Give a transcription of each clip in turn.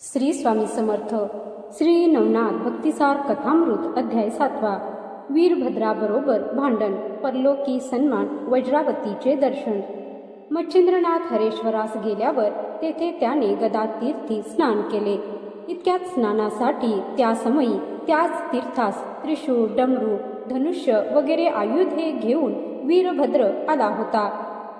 श्री स्वामी समर्थ श्री नवनाथ भक्तिसार कथामृत अध्याय सातवा. वीरभद्राबरोबर भांडण परलोकी सन्मान वज्रावतीचे दर्शन. मच्छिंद्रनाथ हरेश्वरास गेल्यावर तेथे त्याने गदातीर्थी स्नान केले. इतक्यात स्नानासाठी त्यासमयी त्याच तीर्थास त्रिशूळ डमरू धनुष्य वगैरे आयुधे घेऊन वीरभद्र आला होता.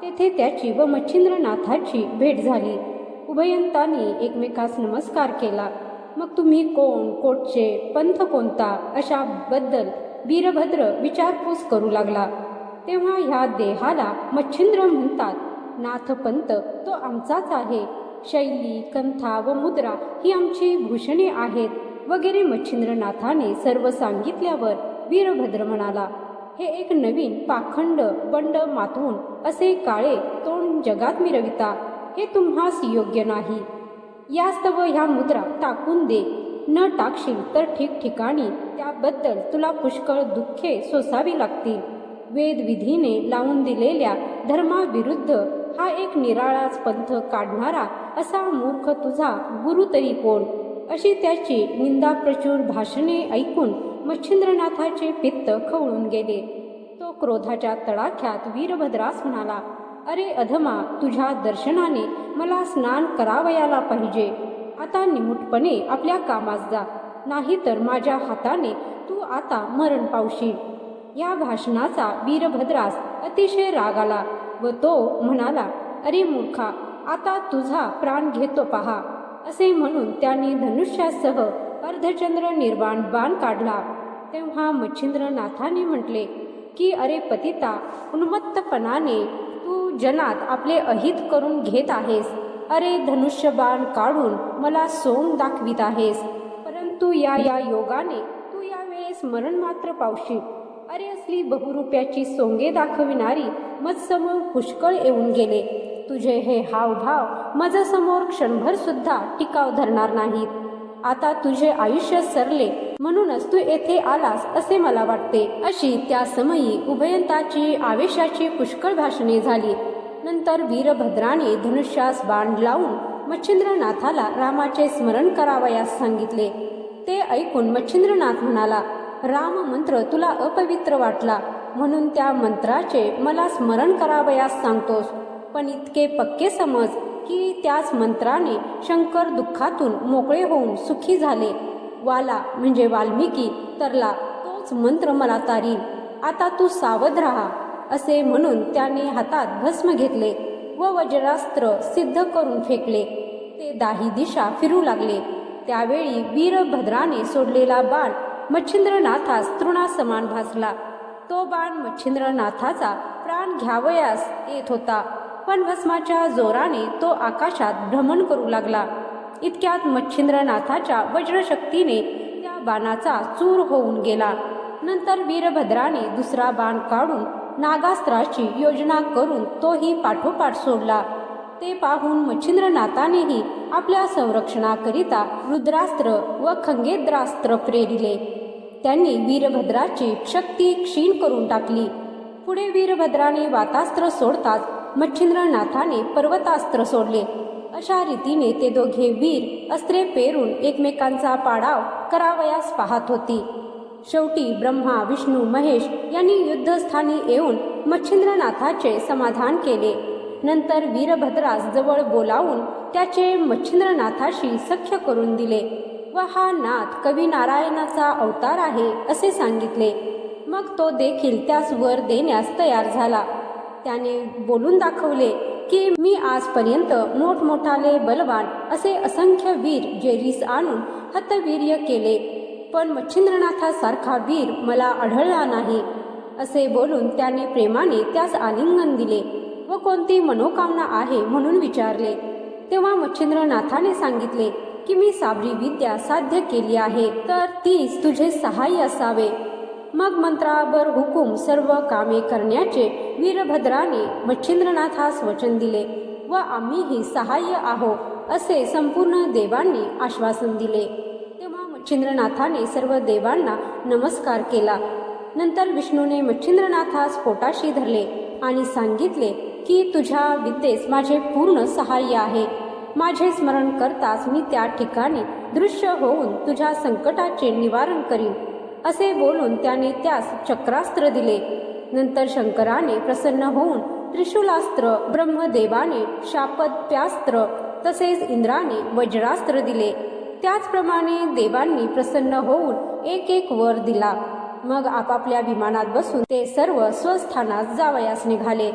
तेथे त्याची व मच्छिंद्रनाथाची भेट झाली. उभयंतांनी एकमेकास नमस्कार केला. मग तुम्ही कोण कोटचे पंथ कोणता अशा बद्दल वीरभद्र विचारपूस करू लागला. तेव्हा ह्या देहाला मच्छिंद्र म्हणतात नाथपंत तो आमचाच आहे. शैली कंथा व मुद्रा ही आमची भूषणे आहेत. वगैरे मच्छिंद्रनाथाने सर्व सांगितल्यावर वीरभद्र म्हणाला हे एक नवीन पाखंड बंड माथून असे काळे तोंड जगात मिरविता. हे तुम्हास योग्य नाही. यास्तव ह्या मुद्रा टाकून दे. न टाकशील तर ठिकठिकाणी त्याबद्दल तुला पुष्कळ दुःखे सोसावी लागतील. वेदविधीने लावून दिलेल्या धर्माविरुद्ध हा एक निराळाच पंथ काढणारा असा मूर्ख तुझा गुरु तरी कोण? अशी त्याची निंदा प्रचूर भाषणे ऐकून मच्छिंद्रनाथाचे पित्त खवळून गेले. तो क्रोधाच्या तडाख्यात वीरभद्रास म्हणाला अरे अधमा तुझ्या दर्शनाने मला स्नान करावयाला पाहिजे. आता निमूटपणे आपल्या कामास जा. नाही तर माझ्या हाताने तू आता मरण पावशील. या भाषणाचा वीरभद्रास अतिशय राग आला व तो म्हणाला अरे मूर्खा आता तुझा प्राण घेतो पहा. असे म्हणून त्याने धनुष्यासह अर्धचंद्र निर्वाण बाण काढला. तेव्हा मच्छिंद्रनाथाने म्हटले की अरे पतिता उन्मत्तपणाने तू जनात आपले अहित करून घेत आहेस. अरे धनुष्यबाण काढून मला सोंग दाखवित आहेस. परंतु या या योगाने तू यावेळेस मरण मात्र पावशील. अरे असली बहुरूप्याची सोंगे दाखविणारी मजसमोर पुष्कळ येऊन गेले. तुझे हे हावभाव मजसमोर क्षणभर सुद्धा टिकाव धरणार नाहीत. आता तुझे आयुष्य सरले म्हणूनच तू येथे आलास असे मला वाटते. अशी त्या समयी उभयंताची आवेशाची पुष्कळ भाषणे झाली. नंतर वीरभद्राने धनुष्यास बाण लावून मच्छिंद्रनाथाला रामाचे स्मरण करावयास सांगितले. ते ऐकून मच्छिंद्रनाथ म्हणाला राम मंत्र तुला अपवित्र वाटला. म्हणून त्या मंत्राचे मला स्मरण करावयास सांगतोस. पण इतके पक्के समज की त्याच मंत्राने शंकर दुःखातून मोकळे होऊन सुखी झाले. वाला म्हणजे वाल्मिकी तरला तोच मंत्र मला तारी. आता तू सावध राहा असे म्हणून त्याने हातात भस्म घेतले व वज्रास्त्र सिद्ध करून फेकले. ते दाही दिशा फिरू लागले. त्यावेळी वीरभद्राने सोडलेला बाण मच्छिंद्रनाथास तृणासमान भासला. तो बाण मच्छिंद्रनाथाचा प्राण घ्यावयास येत होता पण भस्माच्या जोराने तो आकाशात भ्रमण करू लागला. इतक्यात मच्छिंद्रनाथाच्या वज्रशक्तीने त्या बाणाचा चूर होऊन गेला. नंतर वीरभद्राने दुसरा बाण काढून नागास्त्राची योजना करून तोही पाठोपाठ सोडला. ते पाहून मच्छिंद्रनाथानेही आपल्या संरक्षणाकरिता रुद्रास्त्र व खंगेद्रास्त्र प्रेरिले. त्यांनी वीरभद्राची शक्ती क्षीण करून टाकली. पुढे वीरभद्राने वातास्त्र सोडताच मच्छिंद्रनाथाने पर्वतास्त्र सोडले. अशा रीतीने ते दोघे वीर अस्त्रे पेरून एकमेकांचा पाडाव करावयास पाहत होती. शेवटी ब्रह्मा विष्णू महेश यांनी युद्धस्थानी येऊन मच्छिंद्रनाथाचे समाधान केले. नंतर वीरभद्रास जवळ बोलावून त्याचे मच्छिंद्रनाथाशी सख्य करून दिले. व हा नाथ कवी नारायणाचा अवतार आहे असे सांगितले. मग तो देखील त्यास वर देण्यास तयार झाला. त्याने बोलून दाखवले की मी आजपर्यंत मोठमोठाले बलवान असे असंख्य वीर जे रीस आणून हतवीर्य केले. पण मच्छिंद्रनाथासारखा वीर मला आढळला नाही असे बोलून त्याने प्रेमाने त्यास आलिंगन दिले व कोणती मनोकामना आहे म्हणून विचारले. तेव्हा मच्छिंद्रनाथाने सांगितले की मी साबरी विद्या साध्य केली आहे तर तीच तुझे सहाय्य असावे. मग मंत्रावर हुकूम सर्व कामे करण्याचे वीरभद्राने मच्छिंद्रनाथास वचन दिले व आम्हीही सहाय्य आहो असे संपूर्ण देवांनी आश्वासन दिले. तेव्हा मच्छिंद्रनाथाने सर्व देवांना नमस्कार केला. नंतर विष्णूने मच्छिंद्रनाथास पोटाशी धरले आणि सांगितले की तुझ्या विद्येस माझे पूर्ण सहाय्य आहे. माझे स्मरण करताच मी त्या ठिकाणी दृश्य होऊन तुझ्या संकटाचे निवारण करीन. असे बोलून त्याने त्यास चक्रास्त्र दिले. नंतर शंकराने प्रसन्न होऊन त्रिशूलास्त्र ब्रह्मदेवाने शापत्यास्त्र तसेच इंद्राने वज्रास्त्र दिले. त्याचप्रमाणे देवांनी प्रसन्न होऊन एक एक वर दिला. मग आपापल्या विमानात बसून ते सर्व स्वस्थानात जावयास निघाले.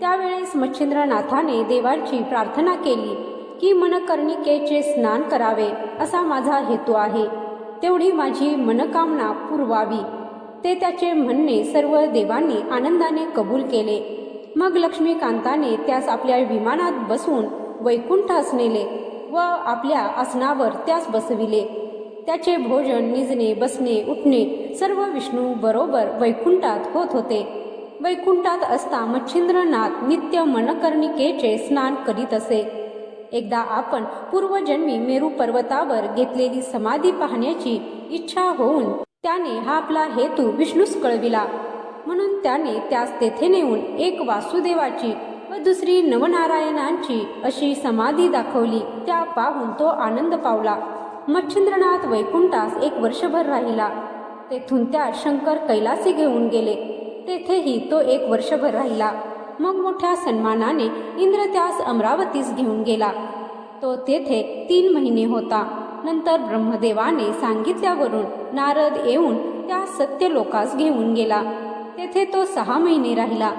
त्यावेळेस मच्छिंद्रनाथाने देवांची प्रार्थना केली की मनकर्णिकेचे स्नान करावे असा माझा हेतू आहे. तेवढी माझी मनकामना पुरवावी. ते त्याचे म्हणणे सर्व देवांनी आनंदाने कबूल केले. मग लक्ष्मीकांताने त्यास आपल्या विमानात बसून वैकुंठास नेले व आपल्या आसनावर त्यास बसविले. त्याचे भोजन निजणे बसणे उठणे सर्व विष्णू बरोबर वैकुंठात होत होते. वैकुंठात असता मच्छिंद्रनाथ नित्य मनकर्णिकेचे स्नान करीत असे. एकदा आपण पूर्वजन्मी मेरू पर्वतावर घेतलेली समाधी पाहण्याची इच्छा होऊन त्याने हा आपला हेतू विष्णूस कळविला. म्हणून त्याने त्यास तेथे नेऊन एक वासुदेवाची व दुसरी नवनारायणांची अशी समाधी दाखवली. त्या पाहून तो आनंद पावला. मच्छिंद्रनाथ वैकुंठास एक वर्षभर राहिला. तेथून त्या शंकर कैलासी घेऊन गेले. तेथेही तो एक वर्षभर राहिला. मग मोठ्या सन्मानाने इंद्र त्यास अमरावतीस घेऊन गेला. तो तेथे तीन महिने होता. नंतर ब्रह्मदेवाने सांगितल्यावरून नारद येऊन त्या सत्य लोकास घेऊन गेला. तेथे तो सहा महिने राहिला.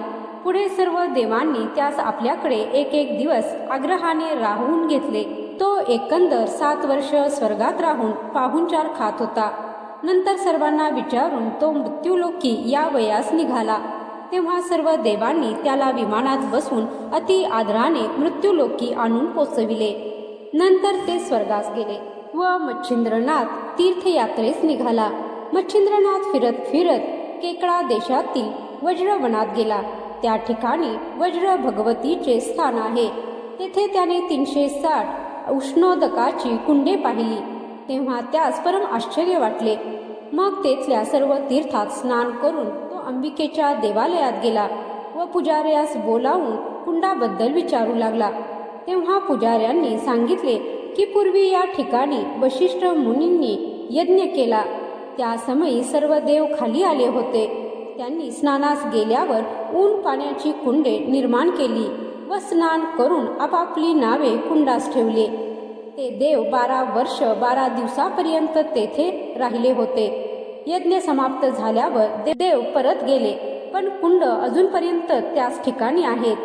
पुढे सर्व देवांनी त्यास आपल्याकडे एक एक दिवस आग्रहाने राहून घेतले. तो एकंदर सात वर्ष स्वर्गात राहून पाहुणचार खात होता. नंतर सर्वांना विचारून तो मृत्यूलोकी या वयास निघाला. तेव्हा सर्व देवांनी त्याला विमानात बसून अति आदराने मृत्यूलोकी आणून पोचविले. नंतर ते स्वर्गास गेले व मच्छिंद्रनाथ तीर्थयात्रेस निघाला. मच्छिंद्रनाथ फिरत फिरत केकडा देशातील वज्रवनात गेला. त्या ठिकाणी वज्र भगवतीचे स्थान आहे. तेथे त्याने तीनशे साठ उष्णोदकाची कुंडे पाहिली. तेव्हा त्यास परम आश्चर्य वाटले. मग तेथल्या सर्व तीर्थात स्नान करून अंबिकेच्या देवालयात गेला व पुजाऱ्यास बोलावून कुंडाबद्दल विचारू लागला. तेव्हा पुजाऱ्यांनी सांगितले की पूर्वी या ठिकाणी वशिष्ठ मुनींनी यज्ञ केला. त्या समयी सर्व देव खाली आले होते. त्यांनी स्नानास गेल्यावर ऊन पाण्याची कुंडे निर्माण केली व स्नान करून आपापली नावे कुंडास ठेवले. ते देव बारा वर्ष बारा दिवसापर्यंत तेथे राहिले होते. यज्ञ समाप्त झाल्यावर ते देव परत गेले. पण कुंड अजूनपर्यंत त्याच ठिकाणी आहेत.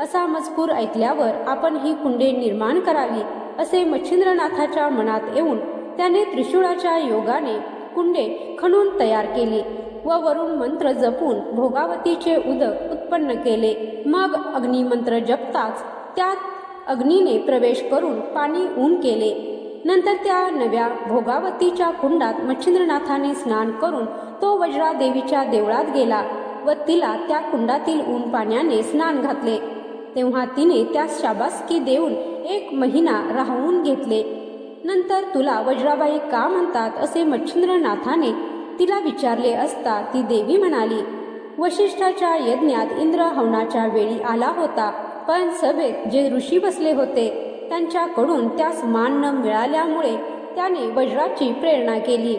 असा मजकूर ऐकल्यावर आपण ही कुंडे निर्माण करावी असे मच्छिंद्रनाथाच्या मनात येऊन त्याने त्रिशूळाच्या योगाने कुंडे खणून तयार केली व वरून मंत्र जपून भोगावतीचे उदक उत्पन्न केले. मग अग्निमंत्र जपताच त्यात अग्नीने प्रवेश करून पाणी ऊन केले. नंतर त्या नव्या भोगावतीच्या कुंडात मच्छिंद्रनाथाने स्नान करून तो वज्रा देवीच्या देवळात गेला व तिला त्या कुंडातील ऊन पाण्याने स्नान घातले. तेव्हा तिने त्यास शाबासकी देऊन एक महिना राहून घेतले. नंतर तुला वज्राबाई का म्हणतात असे मच्छिंद्रनाथाने तिला विचारले असता ती देवी म्हणाली वशिष्ठाच्या यज्ञात इंद्र हवनाच्या वेळी आला होता पण सभेत जे ऋषी बसले होते त्यांच्याकडून त्यास मान न मिळाल्यामुळे त्याने वज्राची प्रेरणा केली.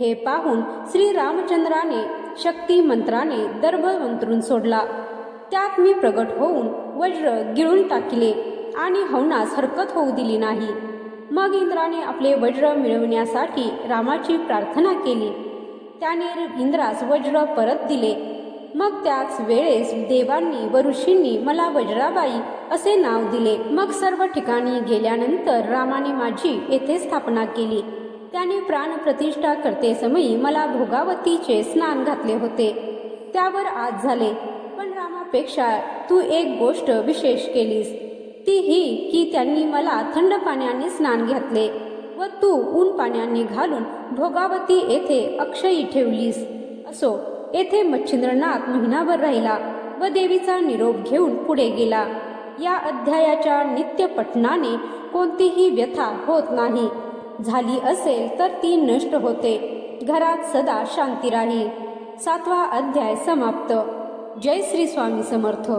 हे पाहून श्रीरामचंद्राने शक्ती मंत्राने दर्भ मंत्रून सोडला. त्यात मी प्रगट होऊन वज्र गिळून टाकले आणि हवनास हरकत होऊ दिली नाही. मग इंद्राने आपले वज्र मिळवण्यासाठी रामाची प्रार्थना केली. त्याने इंद्रास वज्र परत दिले. मग त्याच वेळेस देवांनी व ऋषींनी मला वज्राबाई असे नाव दिले. मग सर्व ठिकाणी गेल्यानंतर रामाने माझी येथे स्थापना केली. त्याने प्राणप्रतिष्ठा करते समयी मला भोगावतीचे स्नान घातले होते. त्यावर आज झाले. पण रामापेक्षा तू एक गोष्ट विशेष केलीस. ती ही की त्यांनी मला थंड पाण्याने स्नान घातले व तू ऊन पाण्याने घालून भोगावती येथे अक्षयी ठेवलीस. असो. येथे मच्छिंद्रनाथ महिनाभर राहिला व देवीचा निरोप घेऊन पुढे गेला. या अध्यायाच्या नित्य पठणाने कोणतीही व्यथा होत नाही. झाली असेल तर ती नष्ट होते. घरात सदा शांती राहील. सातवा अध्याय समाप्त. जय श्री स्वामी समर्थ.